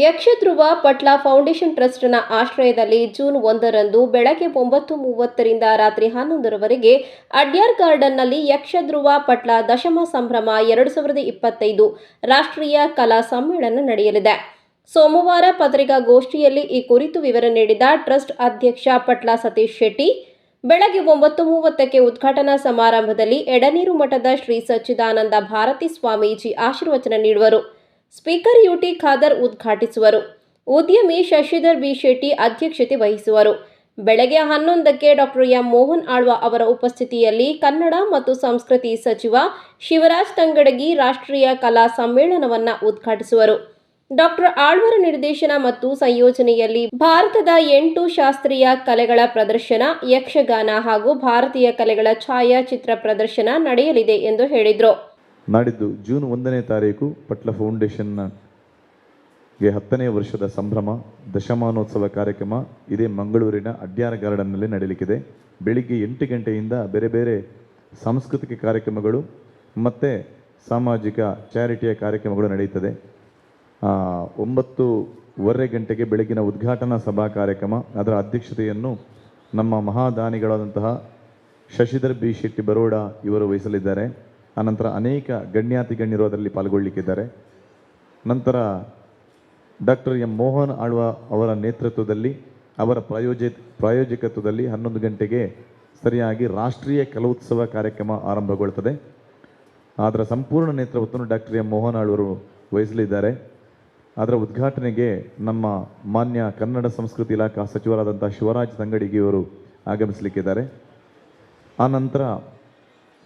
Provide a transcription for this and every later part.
ಯಕ್ಷಧ್ರುವ ಪಟ್ಲ foundation ಟ್ರಸ್ಟ್ನ ಆಶ್ರಯದಲ್ಲಿ June ಒಂದರಂದು ಬೆಳಗ್ಗೆ ಒಂಬತ್ತು ಮೂವತ್ತರಿಂದ ರಾತ್ರಿ ಹನ್ನೊಂದರವರೆಗೆ ಅಡ್ಯಾರ್ ಗಾರ್ಡನ್ನಲ್ಲಿ ಯಕ್ಷಧ್ರುವ ಪಟ್ಲ ದಶಮ ಸಂಭ್ರಮ ಎರಡು ಸಾವಿರದ ಇಪ್ಪತ್ತೈದು ರಾಷ್ಟ್ರೀಯ ಕಲಾ ಸಮ್ಮೇಳನ ನಡೆಯಲಿದೆ. ಸೋಮವಾರ ಪತ್ರಿಕಾಗೋಷ್ಠಿಯಲ್ಲಿ ಈ ಕುರಿತು ವಿವರ ನೀಡಿದ ಟ್ರಸ್ಟ್ ಅಧ್ಯಕ್ಷ ಪಟ್ಲ ಸತೀಶ್ ಶೆಟ್ಟಿ, ಬೆಳಗ್ಗೆ ಒಂಬತ್ತು ಮೂವತ್ತಕ್ಕೆ ಉದ್ಘಾಟನಾ ಸಮಾರಂಭದಲ್ಲಿ ಎಡನೀರು ಮಠದ ಶ್ರೀ ಸಚ್ಚಿದಾನಂದ ಭಾರತಿ ಸ್ವಾಮೀಜಿ ಆಶೀರ್ವಚನ ನೀಡುವರು. ಸ್ಪೀಕರ್ ಯುಟಿ ಖಾದರ್ ಉದ್ಘಾಟಿಸುವರು. ಉದ್ಯಮಿ ಶಶಿಧರ್ ಬಿ. ಶೆಟ್ಟಿ ಅಧ್ಯಕ್ಷತೆ ವಹಿಸುವರು. ಬೆಳಗ್ಗೆ ಹನ್ನೊಂದಕ್ಕೆ ಡಾಕ್ಟರ್ ಎಂ. ಮೋಹನ್ ಆಳ್ವ ಅವರ ಉಪಸ್ಥಿತಿಯಲ್ಲಿ ಕನ್ನಡ ಮತ್ತು ಸಂಸ್ಕೃತಿ ಸಚಿವ ಶಿವರಾಜ್ ತಂಗಡಗಿ ರಾಷ್ಟ್ರೀಯ ಕಲಾ ಸಮ್ಮೇಳನವನ್ನು ಉದ್ಘಾಟಿಸುವರು. ಡಾಕ್ಟರ್ ಆಳ್ವರ ನಿರ್ದೇಶನ ಮತ್ತು ಸಂಯೋಜನೆಯಲ್ಲಿ ಭಾರತದ ಎಂಟು ಶಾಸ್ತ್ರೀಯ ಕಲೆಗಳ ಪ್ರದರ್ಶನ, ಯಕ್ಷಗಾನ ಹಾಗೂ ಭಾರತೀಯ ಕಲೆಗಳ ಛಾಯಾಚಿತ್ರ ಪ್ರದರ್ಶನ ನಡೆಯಲಿದೆ ಎಂದು ಹೇಳಿದರು. ನಾಡಿದ್ದು ಜೂನ್ ಒಂದನೇ ತಾರೀಕು ಪಟ್ಲ ಫೌಂಡೇಶನ್ನ ಗೆ ಹತ್ತನೇ ವರ್ಷದ ಸಂಭ್ರಮ, ದಶಮಾನೋತ್ಸವ ಕಾರ್ಯಕ್ರಮ ಇದೇ ಮಂಗಳೂರಿನ ಅಡ್ಯಾರ ಗಾರ್ಡನ್ನಲ್ಲಿ ನಡೆಯಲಿಕ್ಕಿದೆ ಬೆಳಿಗ್ಗೆ ಎಂಟು ಗಂಟೆಯಿಂದ ಬೇರೆ ಬೇರೆ ಸಾಂಸ್ಕೃತಿಕ ಕಾರ್ಯಕ್ರಮಗಳು ಮತ್ತು ಸಾಮಾಜಿಕ ಚಾರಿಟಿಯ ಕಾರ್ಯಕ್ರಮಗಳು ನಡೆಯುತ್ತದೆ. ಒಂಬತ್ತೂವರೆ ಗಂಟೆಗೆ ಬೆಳಗಿನ ಉದ್ಘಾಟನಾ ಸಭಾ ಕಾರ್ಯಕ್ರಮ. ಅದರ ಅಧ್ಯಕ್ಷತೆಯನ್ನು ನಮ್ಮ ಮಹಾದಾನಿಗಳಾದಂತಹ ಶಶಿಧರ್ ಬಿ ಶೆಟ್ಟಿ ಬರೋಡ ಇವರು ವಹಿಸಲಿದ್ದಾರೆ. ಅನಂತರ ಅನೇಕ ಗಣ್ಯಾತಿ ಗಣ್ಯರು ಅದರಲ್ಲಿ ಪಾಲ್ಗೊಳ್ಳಿಕ್ಕಿದ್ದಾರೆ. ನಂತರ ಡಾಕ್ಟರ್ ಎಂ ಮೋಹನ್ ಆಳ್ವ ಅವರ ನೇತೃತ್ವದಲ್ಲಿ, ಅವರ ಪ್ರಾಯೋಜಿ, ಪ್ರಾಯೋಜಕತ್ವದಲ್ಲಿ ಹನ್ನೊಂದು ಗಂಟೆಗೆ ಸರಿಯಾಗಿ ರಾಷ್ಟ್ರೀಯ ಕಲೋತ್ಸವ ಕಾರ್ಯಕ್ರಮ ಆರಂಭಗೊಳ್ಳುತ್ತದೆ. ಅದರ ಸಂಪೂರ್ಣ ನೇತೃತ್ವವನ್ನು ಡಾಕ್ಟರ್ ಎಂ ಮೋಹನ್ ಆಳ್ವರು ವಹಿಸಲಿದ್ದಾರೆ. ಅದರ ಉದ್ಘಾಟನೆಗೆ ನಮ್ಮ ಮಾನ್ಯ ಕನ್ನಡ ಸಂಸ್ಕೃತಿ ಇಲಾಖಾ ಸಚಿವರಾದಂಥ ಶಿವರಾಜ್ ತಂಗಡಿಗಿಯವರು ಆಗಮಿಸಲಿಕ್ಕಿದ್ದಾರೆ. ಆನಂತರ ನಂತರ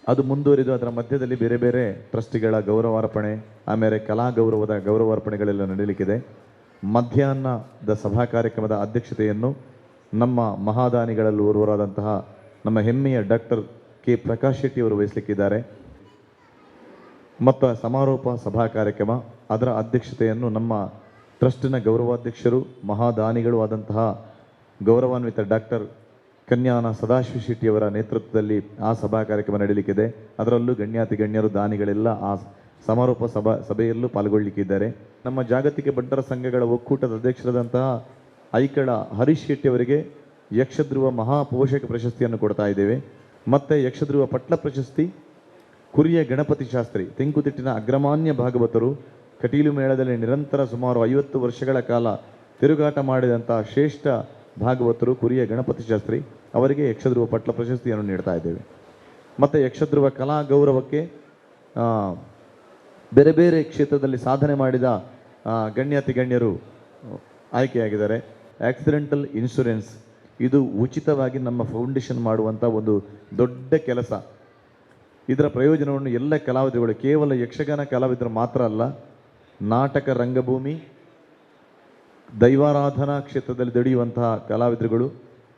ಅದು ಮುಂದುವರಿದು ಅದರ ಮಧ್ಯದಲ್ಲಿ ಬೇರೆ ಬೇರೆ ಟ್ರಸ್ಟಿಗಳ ಗೌರವಾರ್ಪಣೆ, ಆಮೇಲೆ ಕಲಾ ಗೌರವದ ಗೌರವಾರ್ಪಣೆಗಳೆಲ್ಲ ನಡೀಲಿಕ್ಕಿದೆ. ಮಧ್ಯಾಹ್ನದ ಸಭಾ ಕಾರ್ಯಕ್ರಮದ ಅಧ್ಯಕ್ಷತೆಯನ್ನು ನಮ್ಮ ಮಹಾದಾನಿಗಳಲ್ಲಿ ಓರ್ವರಾದಂತಹ ನಮ್ಮ ಹೆಮ್ಮೆಯ ಡಾಕ್ಟರ್ ಕೆ ಪ್ರಕಾಶ್ ಶೆಟ್ಟಿ ಅವರು ವಹಿಸಲಿಕ್ಕಿದ್ದಾರೆ. ಮತ್ತು ಸಮಾರೋಪ ಸಭಾ ಕಾರ್ಯಕ್ರಮ, ಅದರ ಅಧ್ಯಕ್ಷತೆಯನ್ನು ನಮ್ಮ ಟ್ರಸ್ಟಿನ ಗೌರವಾಧ್ಯಕ್ಷರು, ಮಹಾದಾನಿಗಳು ಆದಂತಹ ಗೌರವಾನ್ವಿತ ಡಾಕ್ಟರ್ ಕನ್ಯಾನ ಸದಾಶಿವ ಶೆಟ್ಟಿಯವರ ನೇತೃತ್ವದಲ್ಲಿ ಆ ಸಭಾ ಕಾರ್ಯಕ್ರಮ ನಡೀಲಿಕ್ಕಿದೆ. ಅದರಲ್ಲೂ ಗಣ್ಯಾತಿ ಗಣ್ಯರು, ದಾನಿಗಳೆಲ್ಲ ಆ ಸಮಾರೋಪ ಸಭಾ ಸಭೆಯಲ್ಲೂ ಪಾಲ್ಗೊಳ್ಳಿಕ್ಕಿದ್ದಾರೆ. ನಮ್ಮ ಜಾಗತಿಕ ಬಂಟರ ಸಂಘಗಳ ಒಕ್ಕೂಟದ ಅಧ್ಯಕ್ಷರಾದಂತಹ ಐಕಳ ಹರೀಶ್ ಶೆಟ್ಟಿಯವರಿಗೆ ಯಕ್ಷಧ್ರುವ ಮಹಾಪೋಷಕ ಪ್ರಶಸ್ತಿಯನ್ನು ಕೊಡ್ತಾ ಇದ್ದೇವೆ. ಮತ್ತು ಯಕ್ಷಧ್ರುವ ಪಟ್ಲ ಪ್ರಶಸ್ತಿ, ಕುರಿಯ ಗಣಪತಿ ಶಾಸ್ತ್ರಿ, ತೆಂಕುತಿಟ್ಟಿನ ಅಗ್ರಮಾನ್ಯ ಭಾಗವತರು, ಕಟೀಲು ಮೇಳದಲ್ಲಿ ನಿರಂತರ ಸುಮಾರು ಐವತ್ತು ವರ್ಷಗಳ ಕಾಲ ತಿರುಗಾಟ ಮಾಡಿದಂಥ ಶ್ರೇಷ್ಠ ಭಾಗವತರು, ಕುರಿಯ ಗಣಪತಿ ಶಾಸ್ತ್ರಿ, ಅವರಿಗೆ ಯಕ್ಷಧ್ರುವ ಪಟ್ಲ ಪ್ರಶಸ್ತಿಯನ್ನು ನೀಡ್ತಾ ಇದ್ದೇವೆ. ಮತ್ತು ಯಕ್ಷಧ್ರುವ ಕಲಾ ಗೌರವಕ್ಕೆ ಬೇರೆ ಬೇರೆ ಕ್ಷೇತ್ರದಲ್ಲಿ ಸಾಧನೆ ಮಾಡಿದ ಗಣ್ಯಾತಿ ಗಣ್ಯರು ಆಯ್ಕೆಯಾಗಿದ್ದಾರೆ. ಆಕ್ಸಿಡೆಂಟಲ್ ಇನ್ಶೂರೆನ್ಸ್ ಇದು ಉಚಿತವಾಗಿ ನಮ್ಮ ಫೌಂಡೇಶನ್ ಮಾಡುವಂಥ ಒಂದು ದೊಡ್ಡ ಕೆಲಸ. ಇದರ ಪ್ರಯೋಜನವನ್ನು ಎಲ್ಲ ಕಲಾವಿದರುಗಳು, ಕೇವಲ ಯಕ್ಷಗಾನ ಕಲಾವಿದರು ಮಾತ್ರ ಅಲ್ಲ, ನಾಟಕ ರಂಗಭೂಮಿ ದೈವಾರಾಧನಾ ಕ್ಷೇತ್ರದಲ್ಲಿ ದುಡಿಯುವಂತಹ ಕಲಾವಿದರುಗಳು,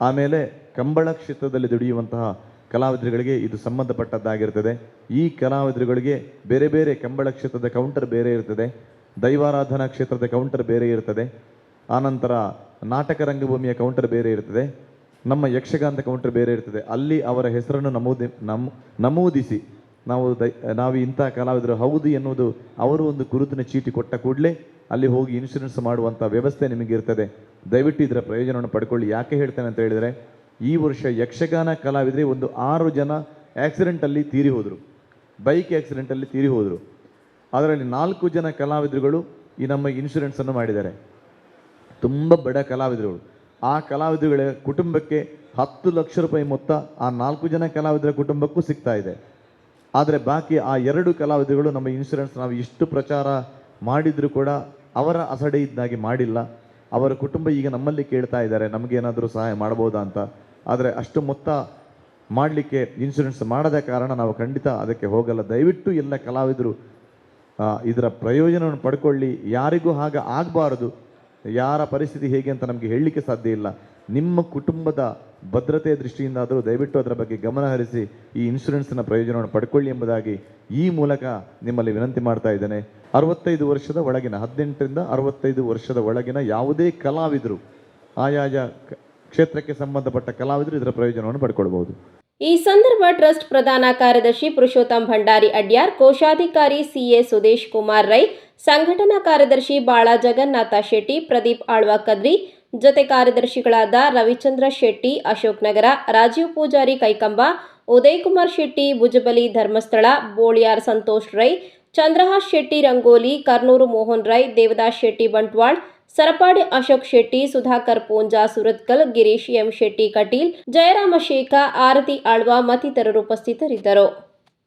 ಆಮೇಲೆ ಕಂಬಳ ಕ್ಷೇತ್ರದಲ್ಲಿ ದುಡಿಯುವಂತಹ ಕಲಾವಿದರುಗಳಿಗೆ ಇದು ಸಂಬಂಧಪಟ್ಟದ್ದಾಗಿರ್ತದೆ. ಈ ಕಲಾವಿದರುಗಳಿಗೆ ಬೇರೆ ಬೇರೆ ಕಂಬಳ ಕ್ಷೇತ್ರದ ಕೌಂಟರ್ ಬೇರೆ ಇರ್ತದೆ, ದೈವಾರಾಧನಾ ಕ್ಷೇತ್ರದ ಕೌಂಟರ್ ಬೇರೆ ಇರ್ತದೆ, ಆನಂತರ ನಾಟಕ ರಂಗಭೂಮಿಯ ಕೌಂಟರ್ ಬೇರೆ ಇರ್ತದೆ, ನಮ್ಮ ಯಕ್ಷಗಾನದ ಕೌಂಟರ್ ಬೇರೆ ಇರ್ತದೆ. ಅಲ್ಲಿ ಅವರ ಹೆಸರನ್ನು ನಮೂದಿ ನಮ್ ನಮೂದಿಸಿ ನಾವು ದೈ, ನಾವು ಇಂಥ ಕಲಾವಿದರು ಹೌದು ಎನ್ನುವುದು ಅವರು ಒಂದು ಗುರುತಿನ ಚೀಟಿ ಕೊಟ್ಟ ಕೂಡಲೇ ಅಲ್ಲಿ ಹೋಗಿ ಇನ್ಶೂರೆನ್ಸ್ ಮಾಡುವಂಥ ವ್ಯವಸ್ಥೆ ನಿಮಗಿರ್ತದೆ ದಯವಿಟ್ಟು ಇದರ ಪ್ರಯೋಜನವನ್ನು ಪಡ್ಕೊಳ್ಳಿ. ಯಾಕೆ ಹೇಳ್ತೇನೆ ಅಂತ ಹೇಳಿದರೆ, ಈ ವರ್ಷ ಯಕ್ಷಗಾನ ಕಲಾವಿದರೆ ಒಂದು ಆರು ಜನ ಆಕ್ಸಿಡೆಂಟಲ್ಲಿ ತೀರಿ ಹೋದರು. ಬೈಕ್ ಆಕ್ಸಿಡೆಂಟಲ್ಲಿ ತೀರಿ ಹೋದರು. ಅದರಲ್ಲಿ ನಾಲ್ಕು ಜನ ಕಲಾವಿದರುಗಳು ಈ ನಮ್ಮ ಇನ್ಶೂರೆನ್ಸನ್ನು ಮಾಡಿದ್ದಾರೆ. ತುಂಬ ಬಡ ಕಲಾವಿದರುಗಳು. ಆ ಕಲಾವಿದರುಗಳ ಕುಟುಂಬಕ್ಕೆ ಹತ್ತು ಲಕ್ಷ ರೂಪಾಯಿ ಮೊತ್ತ ಆ ನಾಲ್ಕು ಜನ ಕಲಾವಿದರ ಕುಟುಂಬಕ್ಕೂ ಸಿಗ್ತಾ ಇದೆ. ಆದರೆ ಬಾಕಿ ಆ ಎರಡು ಕಲಾವಿದರುಗಳು ನಮ್ಮ ಇನ್ಶೂರೆನ್ಸ್ ನಾವು ಇಷ್ಟು ಪ್ರಚಾರ ಮಾಡಿದರೂ ಕೂಡ ಅವರ ಅಸಡೆಯಿಂದಾಗಿ ಮಾಡಿಲ್ಲ. ಅವರ ಕುಟುಂಬ ಈಗ ನಮ್ಮಲ್ಲಿ ಕೇಳ್ತಾ ಇದ್ದಾರೆ ನಮಗೇನಾದರೂ ಸಹಾಯ ಮಾಡ್ಬೋದಾ ಅಂತ. ಆದರೆ ಅಷ್ಟು ಮೊತ್ತ ಮಾಡಲಿಕ್ಕೆ ಇನ್ಶೂರೆನ್ಸ್ ಮಾಡದ ಕಾರಣ ನಾವು ಖಂಡಿತ ಅದಕ್ಕೆ ಹೋಗಲ್ಲ. ದಯವಿಟ್ಟು ಎಲ್ಲ ಕಲಾವಿದರು ಇದರ ಪ್ರಯೋಜನವನ್ನು ಪಡ್ಕೊಳ್ಳಿ. ಯಾರಿಗೂ ಹಾಗೆ ಆಗಬಾರದು. ಯಾರ ಪರಿಸ್ಥಿತಿ ಹೇಗೆ ಅಂತ ನಮಗೆ ಹೇಳಲಿಕ್ಕೆ ಸಾಧ್ಯ ಇಲ್ಲ. ನಿಮ್ಮ ಕುಟುಂಬದ ಭದ್ರತೆಯ ದೃಷ್ಟಿಯಿಂದಾದರೂ ದಯವಿಟ್ಟು ಅದರ ಬಗ್ಗೆ ಗಮನ ಹರಿಸಿ ಈ ಇನ್ಶೂರೆನ್ಸ್ನ ಪ್ರಯೋಜನವನ್ನು ಪಡ್ಕೊಳ್ಳಿ ಎಂಬುದಾಗಿ ಈ ಮೂಲಕ ನಿಮ್ಮಲ್ಲಿ ವಿನಂತಿ ಮಾಡ್ತಾ ಇದ್ದೇನೆ. ಅರವತ್ತೈದು ವರ್ಷದ ಒಳಗಿನ, ಹದಿನೆಂಟರಿಂದ ಅರವತ್ತೈದು ವರ್ಷದ ಒಳಗಿನ ಯಾವುದೇ ಕಲಾವಿದರು, ಆಯಾಯ ಕ್ಷೇತ್ರಕ್ಕೆ ಸಂಬಂಧಪಟ್ಟ ಕಲಾವಿದರು ಇದರ ಪ್ರಯೋಜನವನ್ನು ಪಡ್ಕೊಳ್ಬಹುದು. ಈ ಸಂದರ್ಭ ಟ್ರಸ್ಟ್ ಪ್ರಧಾನ ಕಾರ್ಯದರ್ಶಿ ಪುರುಷೋತ್ತಮ್ ಭಂಡಾರಿ ಅಡ್ಯಾರ್, ಕೋಶಾಧಿಕಾರಿ ಸಿಎ ಸುದೇಶ್ ಕುಮಾರ್ ರೈ, ಸಂಘಟನಾ ಕಾರ್ಯದರ್ಶಿ ಬಾಳಾ ಜಗನ್ನಾಥ ಶೆಟ್ಟಿ, ಪ್ರದೀಪ್ ಆಳ್ವ ಕದ್ರಿ ಜೊತೆ ಕಾರ್ಯದರ್ಶಿಗಳಾದ ರವಿಚಂದ್ರ ಶೆಟ್ಟಿ, ಅಶೋಕ್ ನಗರ, ರಾಜೀವ್ ಪೂಜಾರಿ ಕೈಕಂಬ ಉದಯ್ ಕುಮಾರ್ ಶೆಟ್ಟಿ, ಭುಜಬಲಿ ಧರ್ಮಸ್ಥಳ, ಬೋಳಿಯಾರ್ ಸಂತೋಷ್ ರೈ, ಚಂದ್ರಹಾಸ್ ಶೆಟ್ಟಿ ರಂಗೋಲಿ, ಕರ್ನೂರು ಮೋಹನ್ ರೈ, ದೇವದಾಸ್ ಶೆಟ್ಟಿ ಬಂಟ್ವಾಳ್, ಸರಪಾಡಿ ಅಶೋಕ್ ಶೆಟ್ಟಿ, ಸುಧಾಕರ್ ಪೂಂಜಾ ಸುರತ್ಕಲ್, ಗಿರೀಶ್ ಎಂ ಶೆಟ್ಟಿ ಕಟೀಲ್, ಜಯರಾಮ ಶೇಖ ಆರತಿ ಆಳ್ವ ಮತ್ತಿತರರು ಉಪಸ್ಥಿತರಿದ್ದರು.